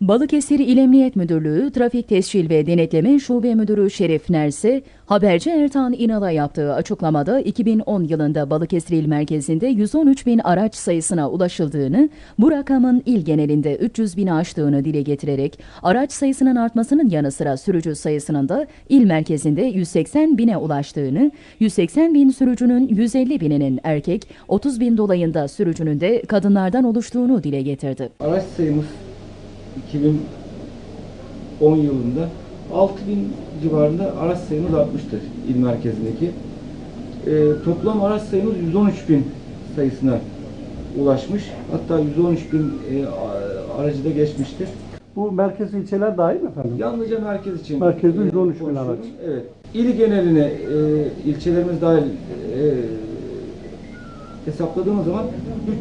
Balıkesir İl Emniyet Müdürlüğü Trafik Tescil ve Denetleme Şube Müdürü Şerif Nerse, haberci Ertan İnal'a yaptığı açıklamada 2010 yılında Balıkesir İl Merkezi'nde 113 bin araç sayısına ulaşıldığını, bu rakamın il genelinde 300 bini aştığını dile getirerek, araç sayısının artmasının yanı sıra sürücü sayısının da il merkezinde 180 bine ulaştığını, 180 bin sürücünün 150 bininin erkek, 30 bin dolayında sürücünün de kadınlardan oluştuğunu dile getirdi. Araç sayımız 2010 yılında 6000 civarında araç sayımız artmıştır il merkezindeki. Ee, toplam araç sayımız 113 bin sayısına ulaşmış. Hatta 113 bin e, aracı da geçmiştir. Bu merkez ilçeler dahil mi efendim? Yalnızca merkez için Merkezde e, 113 bin konuşuyorum. araç. Evet. İl geneline e, ilçelerimiz dahil e, hesapladığımız zaman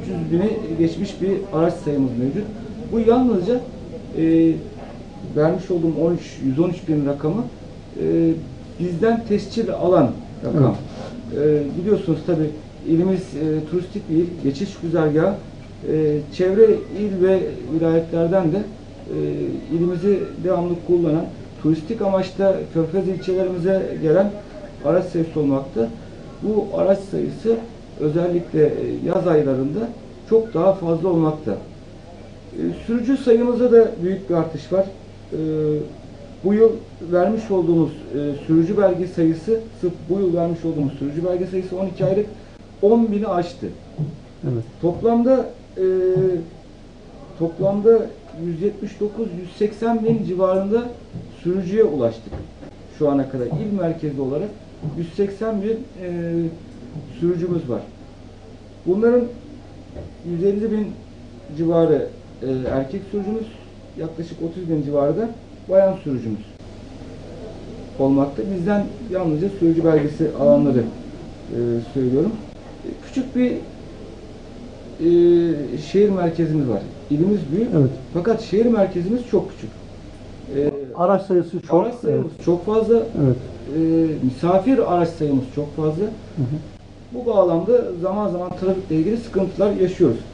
300 bini geçmiş bir araç sayımız mevcut. Bu yalnızca e, vermiş olduğum 13 113 bin rakamı e, bizden tescil alan rakam. E, biliyorsunuz tabi ilimiz e, turistik bir il, geçiş güzergahı. E, çevre il ve vilayetlerden de e, ilimizi devamlı kullanan turistik amaçta körfez ilçelerimize gelen araç sayısı olmakta. Bu araç sayısı özellikle e, yaz aylarında çok daha fazla olmakta. E, Sürücü sayımızda da büyük bir artış var. E, Bu yıl vermiş olduğumuz sürücü belge sayısı, bu yıl vermiş olduğumuz sürücü belge sayısı 12 aylık 10 bini aştı. Evet. Toplamda e, toplamda 179-180 bin civarında sürücüye ulaştık şu ana kadar. İl merkezi olarak 180 bin e, sürücümüz var. Bunların 150 bin civarı e, erkek sürücümüz, yaklaşık 30 bin civarı da bayan sürücümüz olmakta. Bizden yalnızca sürücü belgesi alanları e, söylüyorum. E, Küçük bir e, şehir merkezimiz var. İlimiz büyük Evet. fakat şehir merkezimiz çok küçük. E, Araç sayısı çok. araç sayımız çok fazla, Evet. e, misafir araç sayımız çok fazla. Hı hı. Bu bağlamda zaman zaman trafikle ilgili sıkıntılar yaşıyoruz.